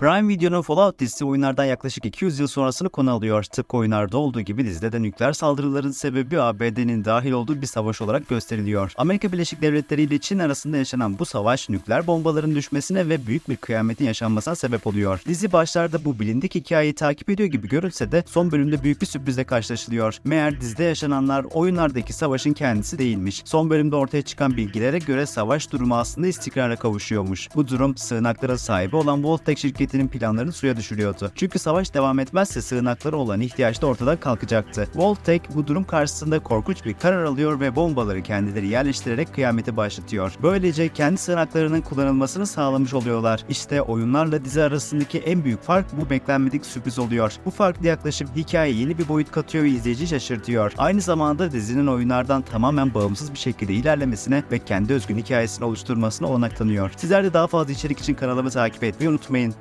Prime Video'nun Fallout dizisi oyunlardan yaklaşık 200 yıl sonrasını konu alıyor. Tıpkı oyunlarda olduğu gibi dizide de nükleer saldırıların sebebi ABD'nin dahil olduğu bir savaş olarak gösteriliyor. Amerika Birleşik Devletleri ile Çin arasında yaşanan bu savaş nükleer bombaların düşmesine ve büyük bir kıyametin yaşanmasına sebep oluyor. Dizi başlarda bu bilindik hikayeyi takip ediyor gibi görülse de son bölümde büyük bir sürprizle karşılaşılıyor. Meğer dizide yaşananlar oyunlardaki savaşın kendisi değilmiş. Son bölümde ortaya çıkan bilgilere göre savaş durumu aslında istikrara kavuşuyormuş. Bu durum sığınaklara sahibi olan Voltec şirketinin planlarını suya düşürüyordu. Çünkü savaş devam etmezse sığınaklara olan ihtiyaç da ortadan kalkacaktı. Voltec bu durum karşısında korkunç bir karar alıyor ve bombaları kendileri yerleştirerek kıyameti başlatıyor. Böylece kendi sığınaklarının kullanılmasını sağlamış oluyorlar. İşte oyunlarla dizi arasındaki en büyük fark bu beklenmedik sürpriz oluyor. Bu farklı yaklaşım hikayeye yeni bir boyut katıyor ve izleyici şaşırtıyor. Aynı zamanda dizinin oyunlardan tamamen bağımsız bir şekilde ilerlemesine ve kendi özgün hikayesini oluşturmasına olanak tanıyor. Sizler de daha fazla içerik için kanalımı takip etmeyi unutmayın.